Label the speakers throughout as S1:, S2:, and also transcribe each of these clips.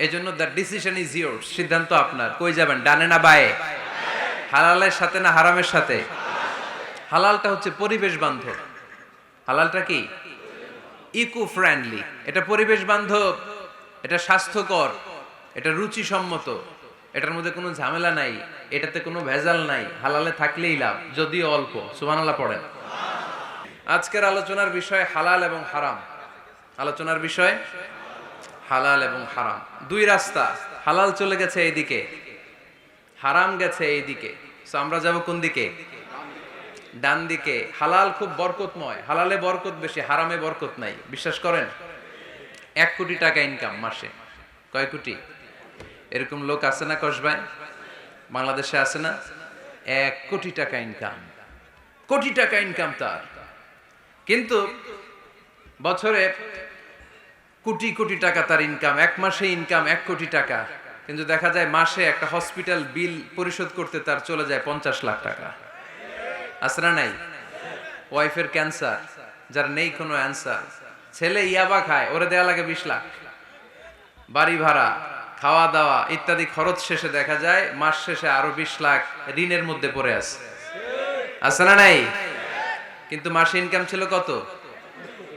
S1: এজন্য the decision is your সিদ্ধান্ত আপনার। কই যাবেন? ডানে না বায়ে? হালালের সাথে না হারামের সাথে? হালালটা হচ্ছে পরিবেশ বান্ধব। হালালটা কি? ইকো ফ্রেন্ডলি এটা পরিবেশ বান্ধব। এটা স্বাস্থ্যকর। এটা রুচিসম্মত। এটার মধ্যে কোনো ঝামেলা নাই। এটাতে কোনো ভেজাল নাই। হালালে থাকলেই লাভ, যদিও অল্প। সুবহানাল্লাহ পড়েন। আজকের আলোচনার বিষয় হালাল এবং হারাম। আলোচনার বিষয় হালাল এবং হারাম। দুই রাস্তা, হালাল চলে গেছে এইদিকে, হারাম গেছে এইদিকে। So, আমরা যাব কোন দিকে? ডান দিকে। হালাল খুব বরকতময়। হালালে বরকত বেশি, হারামে বরকত নাই। বিশ্বাস করেন? এক কোটি টাকা ইনকাম মাসে। কয় কোটি? এরকম লোক আছে না কসবাই বাংলাদেশে আছে না? এক কোটি টাকা ইনকাম কোটি টাকা ইনকাম তার। কিন্তু বছরে কোটি কোটি টাকা তার ইনকাম এক মাসে ইনকাম এক কোটি টাকা। কিন্তু দেখা যায় মাসে একটা হসপিটাল বিল পরিশোধ করতে তার চলে যায় পঞ্চাশ লাখ টাকা। না নাই? ওয়াইফের ক্যান্সার যার নেই কোনো অ্যান্সার ছেলে ইয়াবা খায়, ওরে দেয়া লাগে বিশ লাখ। বাড়ি ভাড়া, খাওয়া দাওয়া ইত্যাদি খরচ শেষে দেখা যায় মাস শেষে আরও বিশ লাখ ঋণের মধ্যে পড়ে আছে। আছে না নাই? কিন্তু মাসে ইনকাম ছিল কত?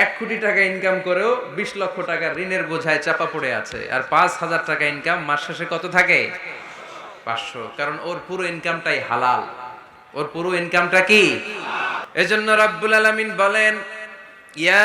S1: এক কোটি টাকা ইনকাম করেও বিশ লক্ষ টাকা ঋণের বোঝায় চাপা পড়ে আছে। আর পাঁচ হাজার টাকা ইনকাম মাস শেষে কত থাকে? পাঁচশো। কারণ ওর পুরো ইনকামটাই হালাল। ওর পুরো ইনকামটা কি? এজন্য রাব্বুল আলামিন বলেন, ইয়া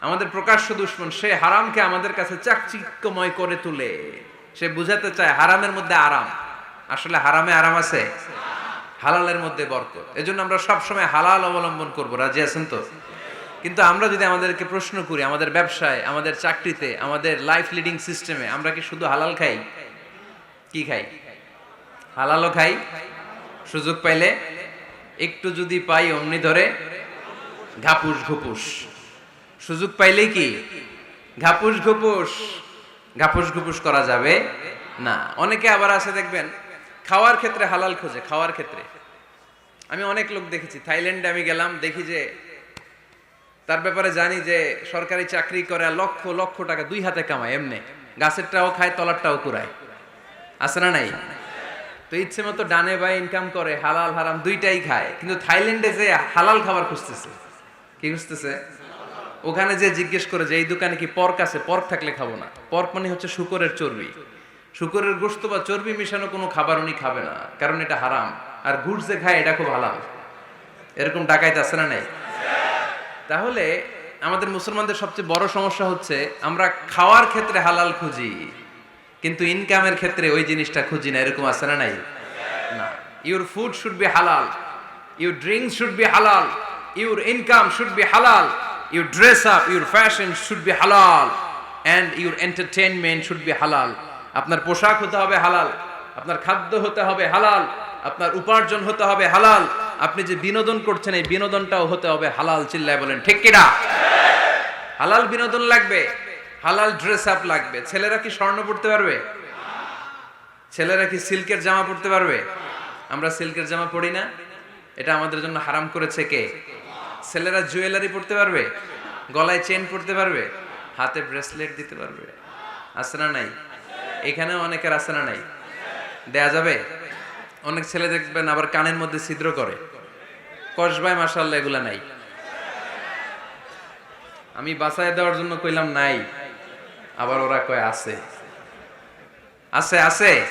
S1: আমাদের প্রকাশ্য দুশ্মন, সে হারামকে আমাদের কাছে চাকচিক্যময় করে তুলে। সে বুঝাতে চায় হারামের মধ্যে আরাম। আসলে হারামে আরাম আছে, হালালের মধ্যে বরকত। এজন্য আমরা সব সময় হালাল অবলম্বন করব। রাজি আছেন তো? কিন্তু আমরা যদি আমাদেরকে প্রশ্ন করি, আমাদের ব্যবসায়, আমাদের চাকরিতে, আমাদের লাইফ লিডিং সিস্টেমে আমরা কি শুধু হালাল খাই? কি খাই? হালালও খাই, সুযোগ পাইলে একটু যদি পাই, অমনি ধরে ঘাপুস ঘুপুস। সুযোগ পাইলেই কি? ঘাপুস ঘুপুস। ঘাপুস ঘুপুস করা যাবে না। অনেকে আবার আছে দেখবেন, খাওয়ার ক্ষেত্রে হালাল খোঁজে, খাওয়ার ক্ষেত্রে। আমি অনেক লোক দেখেছি, থাইল্যান্ডে আমি গেলাম, দেখি যে তার ব্যাপারে জানি যে সরকারি চাকরি করে লক্ষ লক্ষ টাকা দুই হাতে কামায়, এমনি। গাছেরটাও খায়, তলারটাও কুড়ায়। আছে না নাই? তো ইচ্ছে মতো ডানে বাই ইনকাম করে, হালাল, হারাম দুইটাই খায়। কিন্তু থাইল্যান্ডে যে হালাল খাবার খুঁজতেছে, কি খুঁজতেছে? ওখানে যে জিজ্ঞেস করে যে, এই দোকানে কি পর্ক আছে? পর্ক থাকলে খাব না। পর্ক মানে হচ্ছে শুকরের চর্বি। শুকরের গোস্ত বা চর্বি মিশানো কোনো খাবার উনি খাবে না, কারণ এটা হারাম। আর গুড় যে খায়, এটা খুব হালাল। এরকম ডাকাইতে আছে না নেই? তাহলে আমাদের মুসলমানদের সবচেয়ে বড় সমস্যা হচ্ছে, আমরা খাওয়ার ক্ষেত্রে হালাল খুঁজি, কিন্তু ইনকামের ক্ষেত্রে ওই জিনিসটা খুঁজি না, এরকম আছে না নাই? না। Your food should be halal your drinks should be halal your income should be halal your dress up your fashion should be halal and your entertainment should be halal আপনার পোশাক হতে হবে হালাল, আপনার খাদ্য হতে হবে হালাল, আপনার উপার্জন হতে হবে হালাল, আপনি যে বিনোদন করছেন এই বিনোদনটাও হতে হবে হালাল চিল্লায় বলেন, ঠিক কিনা? হালাল বিনোদন লাগবে, হালাল ড্রেস আপ লাগবে। ছেলেরা কি স্বর্ণ পড়তে পারবে? ছেলেরা কি সিল্কের জামা পড়তে পারবে? আমরা সিল্কের জামা পড়ি না, এটা আমাদের জন্য হারাম করেছে কে? ছেলেরা জুয়েলারি পড়তে পারবে? গলায় চেন পড়তে পারবে? হাতে ব্রেসলেট দিতে পারবে? আছে না নাই? এখানেও অনেকের আছে না নাই? দেয়া যাবে? অনেক ছেলে দেখবেন আবার কানের মধ্যে ছিদ্র করে। কসবায় মাসাল্লাহ এগুলা নাই। আমি বাসায় দেওয়ার জন্য কইলাম নাই। আবার ওরা কয়, আছে। আছে আছে?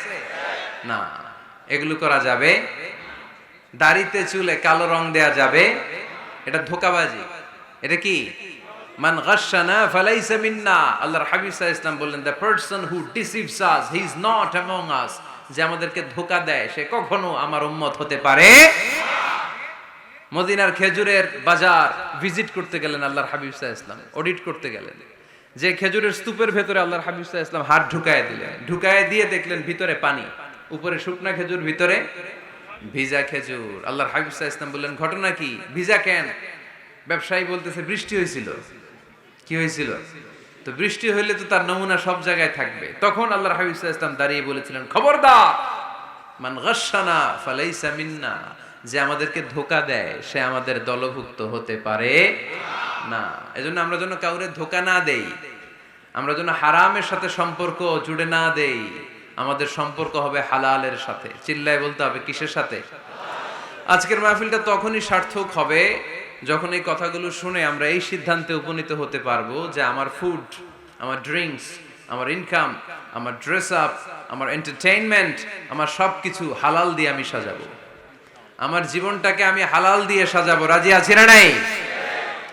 S1: না, এগুলো করা যাবে। দাড়িতে চুলে কালো রং দেয়া যাবে। এটা ধোকাবাজি। এটা কি? মান গাশানা ফালাইসা মিন্না। আল্লাহর হাবিব বললেন the person who deceives us he is not among us যে আমাদেরকে ধোকা দেয়, সে কখনো আমার উম্মত হতে পারে? মদিনার খেজুরের বাজার ভিজিট করতে গেলেন আল্লাহর হাবিব অডিট করতে গেলেন। যে খেজুরের স্তূপের ভেতরে আল্লাহর হাবিব ইসলাম হাত ঢুকায় দিলেন। ঢুকায় দিয়ে দেখলেন ভিতরে পানি। উপরে শুকনা খেজুর, ভিতরে ভিজা খেজুর। আল্লাহর হাবিব ইসলাম বললেন, ঘটনা কি? ভিজা কেন? ব্যবসায়ী বলতেছে, বৃষ্টি হয়েছিল। কি হয়েছিল? তো বৃষ্টি হইলে তো তার নমুনা সব জায়গায় থাকবে। তখন আল্লাহর হাবিব ইসলাম দাঁড়িয়ে বলেছিলেন, খবরদার, মান গাশানা ফালাইসা মিন্না, যে আমাদেরকে ধোকা দেয়, সে আমাদের দলভুক্ত হতে পারে না। এজন্য আমরা যেন কাউরে ধোকা না দেই, আমরা যেন হারামের সাথে সম্পর্ক জুড়ে না দেই। আমাদের সম্পর্ক হবে হালালের সাথে। চিল্লায় বলতে হবে, কিসের সাথে? আজকের মাহফিলটা তখনই সার্থক হবে যখন এই কথাগুলো শুনে আমরা এই সিদ্ধান্তে উপনীত হতে পারব যে আমার ফুড আমার ড্রিঙ্কস আমার ইনকাম আমার ড্রেস আপ আমার এন্টারটেইনমেন্ট আমার সব কিছু হালাল দিয়ে আমি সাজাবো। আমার জীবনটাকে আমি হালাল দিয়ে সাজাবো। রাজি আছি না নাই?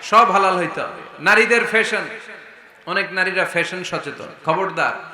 S1: সব হালাল হইতে হবে। নারীদের ফ্যাশন অনেক নারীরা ফ্যাশন সচেতন, খবরদার।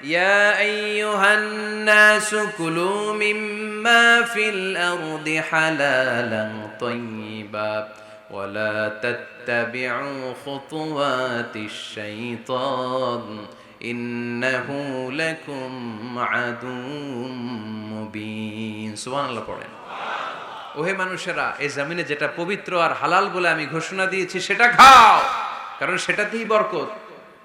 S1: ইয়া আইয়ুহান নাসু কুলু মিম্মা ফিল আরদি হালালান তাইয়্যিবা ওয়ালা তাত্তাবিউ খুতুওয়াতিশ শাইতান ইন্নাহু লাকুম আদুম মুবিন সুবহানাল্লাহ পড়েন ওহে মানুষেরা এই জমিনে যেটা পবিত্র আর হালাল বলে আমি ঘোষণা দিয়েছি, সেটা খাও। কারণ সেটাতেই বরকত।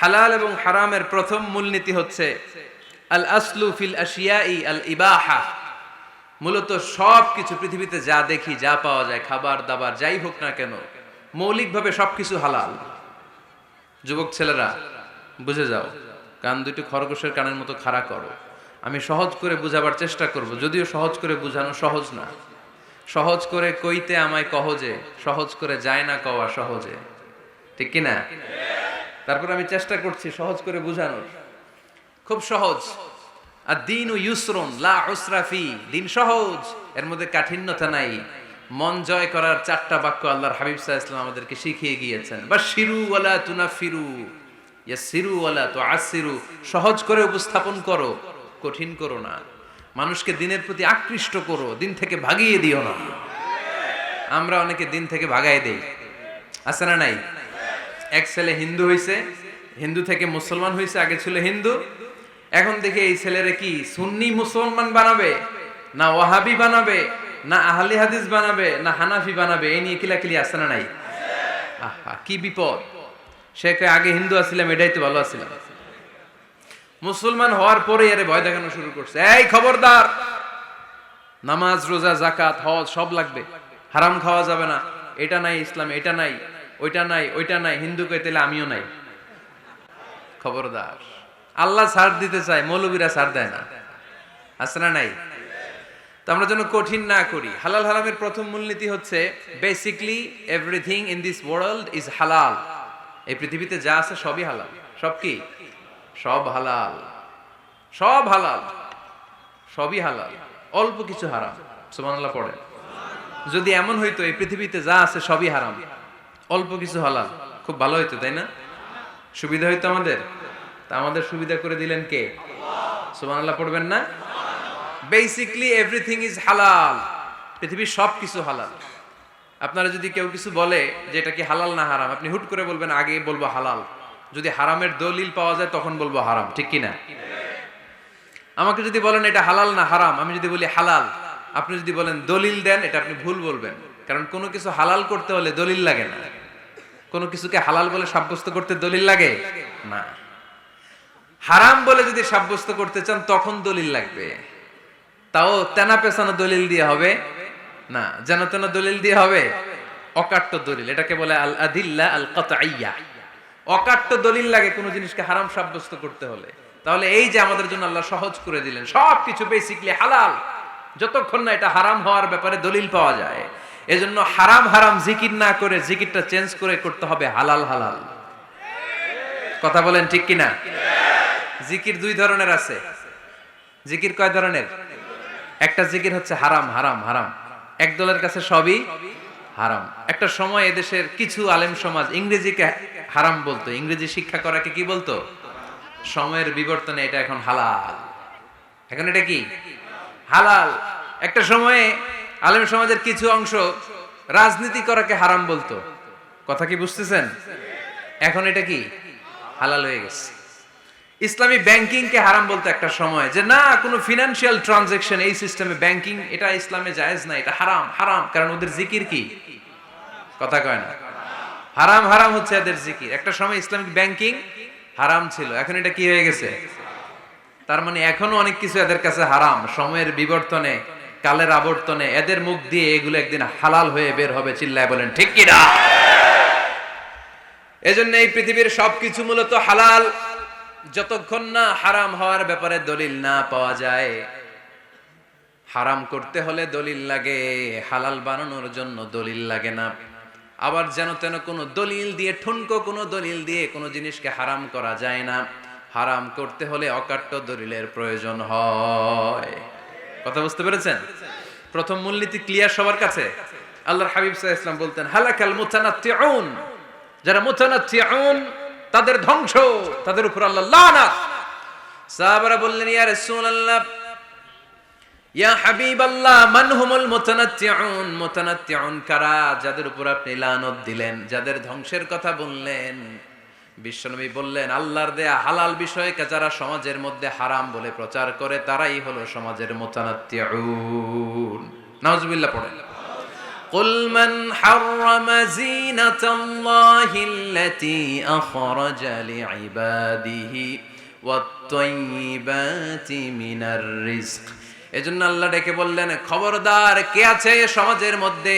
S1: হালাল এবং হারামের প্রথম মূলনীতি হচ্ছে আল আসলু ফিল আশিয়াই আল ইবাহা। মূলত সব কিছু পৃথিবীতে যা দেখি, যা পাওয়া যায়, খাবার, দাবার, যাই হোক না কেন, মৌলিকভাবে সবকিছু হালাল। যুবক ছেলেরা, বুঝে যাও, কান দুটি খরগোশের কানের মতো খাড়া করো। আমি সহজ করে বুঝাবার চেষ্টা করব, যদিও সহজ করে বুঝানো সহজ না। সহজ করে কইতে আমায় কহজে, সহজ করে যায় না কওয়া সহজে। ঠিক কি না তারপর আমি চেষ্টা করছি সহজ করে বোঝানোর। খুব সহজ। আর দিন ও ইউসরুন লা দিন সহজ, এর মধ্যে কাঠিন্যতা নাই। মন জয় করার চারটা বাক্য আল্লাহর হাবিব সাহা আমাদেরকে শিখিয়ে গিয়েছেন। বা শিরু ওয়ালা তুনা ফিরু সিরু ওয়ালা তো আসিরু সহজ করে উপস্থাপন করো, কঠিন করো না। মানুষকে দিনের প্রতি আকৃষ্ট করো, দিন থেকে ভাগিয়ে দিও না। আমরা অনেকে দিন থেকে ভাগাই দেই। আছে না নাই? এক ছেলে হিন্দু হইছে, হিন্দু থেকে মুসলমান হইছে, আগে ছিল হিন্দু। এখন দেখে এই ছেলেরা কি, সুন্নি মুসলমান বানাবে, না ওয়াহাবি বানাবে, না আহলি হাদিস বানাবে, না হানাফি বানাবে, এই নিয়ে কিলাকিলি আছে না নাই? আহা, কি বিপদ। সে আগে হিন্দু আছিলাম, এটাই তো ভালো আছিলাম। মুসলমান হওয়ার পরে এর ভয় দেখানো শুরু করছে। এই খবরদার, নামাজ, রোজা জাকাত হজ, সব লাগবে। হারাম খাওয়া যাবে না। এটা নাই ইসলাম, এটা নাই। ওইটা নাই ওইটা নাই, হিন্দু কে তাহলে আমিও নাই। খবরদার। আল্লাহ ছাড় দিতে চায়, মৌলবীরা ছাড় দেয় না। আছে না নাই? তো আমরা যেন কঠিন না করি। হালাল হারামের প্রথম মূলনীতি হচ্ছে basically everything in this world is halal এই পৃথিবীতে যা আছে সবই হালাল। সব কি? সব হালাল। সব হালাল। সবই হালাল। অল্প কিছু হারাম। সুবহানাল্লাহ পড়ে যদি এমন হইতো, এই পৃথিবীতে যা আছে সবই হারাম। অল্প কিছু হালাল। খুব ভালো হইতো, তাই না? সুবিধা হইতো আমাদের? তা আমাদের সুবিধা করে দিলেন কে? সুবহানাল্লাহ পড়বেন না? বেসিকলি এভরিথিং ইজ হালাল পৃথিবীর সব কিছু হালাল। আপনারা যদি কেউ কিছু বলে যে এটা কি হালাল না হারাম, আপনি হুট করে বলবেন, আগে বলব হালাল। যদি হারামের দলিল পাওয়া যায়, তখন বলব হারাম, ঠিক কি না আমাকে যদি বলেন, এটা হালাল না হারাম? আমি যদি বলি, হালাল। আপনি যদি বলেন, দলিল দেন, এটা আপনি ভুল বলবেন। কারণ কোনো কিছু হালাল করতে হলে দলিল লাগে না। কোনো কিছুকে হালাল বলে সাব্যস্ত করতে দলিল লাগে? না। হারাম বলে যদি সাব্যস্ত করতে চান, তখন দলিল লাগবে। তাও তেনা পেছানো দলিল দিয়ে হবে? না। যেন তেন দলিল দিয়ে হবে? অকাট্য দলিল। এটাকে বলে আল আদিল্লা আল কাতাইয়া অকাট্য দলিল লাগে কোনো জিনিসকে হারাম সাব্যস্ত করতে হলে। তাহলে এই যে আমাদের জন্য আল্লাহ সহজ করে দিলেন সব কিছু বেসিকলি হালাল। যতক্ষণ না এটা হারাম হওয়ার ব্যাপারে দলিল পাওয়া যায়। এজন্য হারাম হারাম জিকির না করে জিকিরটা চেঞ্জ করে করতে হবে হালাল হালাল। কথা বলেন ঠিক কিনা? জিকির দুই ধরনের আছে। জিকির কয় ধরনের? একটা জিকির হচ্ছে হারাম হারাম হারাম। এক দলের কাছে সবই হারাম। একটা সময় এদেশের কিছু আলেম সমাজ ইংরেজিকে হারাম বলতো। ইংরেজি শিক্ষা করাকে কি বলতো? সময়ের বিবর্তনে এটা এখন হালাল। এখন এটা কি? হালাল। একটা সময়ে আলেম সমাজের কিছু অংশ রাজনীতি করাকে হারাম বলতো। কথা কি বুঝতেছেন? এখন এটা কি? হালাল হয়ে গেছে। ইসলামী ব্যাংকিং কে হারাম বলতে একটা সময় যে, না, কোনো ফিনান্সিয়াল ট্রানজেকশন এই সিস্টেমে ব্যাংকিং এটা ইসলামে জায়েজ না, এটা হারাম হারাম। কারণ ওদের জিকির কি? কথা কয় না। হারাম হারাম হচ্ছে এদের জিকির। একটা সময় ইসলামিক ব্যাংকিং হারাম ছিল। এখন এটা কি হয়ে গেছে? তার মানে এখনও অনেক কিছু এদের কাছে হারাম। সময়ের বিবর্তনে কালের আবর্তনে এদের মুখ দিয়ে এগুলো একদিন হালাল হয়ে বের হবে, চিল্লায় বলেন, ঠিক কিনা এজন্য এই পৃথিবীর সবকিছু মূলত হালাল। যতক্ষণ না হারাম হওয়ার ব্যাপারে দলিল না পাওয়া যায়, হারাম করতে হলে দলিল লাগে, হালাল বানানোর জন্য দলিল লাগে না। আবার যেন তেন কোনো দলিল দিয়ে, ঠুনকো কোনো দলিল দিয়ে কোনো জিনিসকে হারাম করা যায় না। হারাম করতে হলে অকাট্য দলিলের প্রয়োজন হয়। কথা বুঝতে পেরেছেন? প্রথম মূলনীতি ক্লিয়ার সবার কাছে। আল্লাহর হাবিব সাল্লাল্লাহু ইসলাম বলতেন, হালাকাল মুতানাত্তিউন। যারা মুতানাত্তিউন, তাদের ধ্বংস, তাদের উপর আল্লাহ লানাত। সাহাবারা বললেন, ইয়া রাসূলুল্লাহ, ইয়া হাবিবাল্লাহ, মান হুমুল মুতানাত্তিউন? মুতানাত্তিউন কারা? যাদের উপর আপনি লানত দিলেন, যাদের ধ্বংসের কথা বললেন। বিশ্বনবী বললেন আল্লাহর দেয়া হালাল বিষয়কে যারা সমাজের মধ্যে হারাম বলে প্রচার করে তারাই হলো সমাজের মুতানাত্তিউন নাউজুবিল্লাহ পড়েন قل من حرم زينة الله التي أخرج لعباده والطيبات من الرزق এজন্য আল্লাহ ডেকে বললেন খবরদার কে আছে সমাজের মধ্যে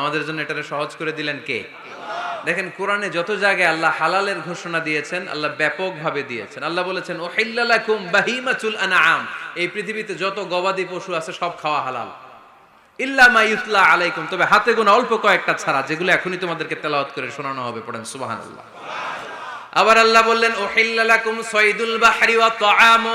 S1: আমাদের জন্য এটারে সহজ করে দিলেন কে? দেখেন কোরআনে যত জায়গায় আল্লাহ হালালের ঘোষণা দিয়েছেন, আল্লাহ ব্যাপকভাবে দিয়েছেন। আল্লাহ বলেছেন ও হিল্লালাকুম বাহিমাতুল আনআম। এই পৃথিবীতে যত গবাদি পশু আছে, সব খাওয়া হালাল। ইল্লা মা ইউতলা আলাইকুম। তবে হাতে গোনা অল্প কয়েকটা ছাড়া, যেগুলো এখনই তোমাদেরকে তেলাওয়াত করে শোনানো হবে, পড়েন সুবহানাল্লাহ। আবার আল্লাহ বললেন ও হিল্লালাকুম সৈদুল বাহরি ওয়া তাআমু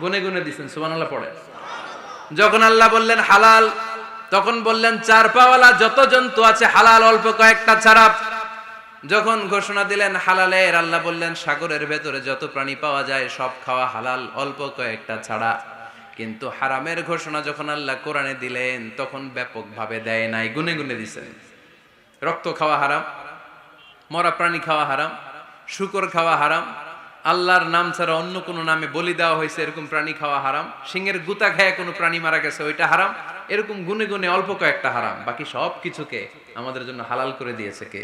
S1: গুনে গুনে পড়ে। যখন আল্লাহ বললেন হালাল, তখন বললেন চার পাওয়ালা যত জন্তু আছে, হালাল অল্প কয়েকটা ছাড়া। যখন ঘোষণা দিলেন হালালের, আল্লাহ বললেন সাগরের ভেতরে যত প্রাণী পাওয়া যায়, সব খাওয়া হালাল, অল্প কয়েকটা ছাড়া। কিন্তু হারামের ঘোষণা যখন আল্লাহ কোরআনে দিলেন, তখন ব্যাপকভাবে দেয় নাই, গুনে গুনে দিছেন রক্ত খাওয়া হারাম, মরা প্রাণী খাওয়া হারাম, শুকর খাওয়া হারাম, আল্লাহর নাম ছাড়া অন্য কোনো নামে বলি দেওয়া হয়েছে, এরকম প্রাণী খাওয়া হারাম সিংহের গুতা খায় কোনো প্রাণী মারা গেছে, ওইটা হারাম, এরকম গুনে গুনে অল্প কয়েকটা হারাম, বাকি সব কিছুকে আমাদের জন্য হালাল করে দিয়েছে কে?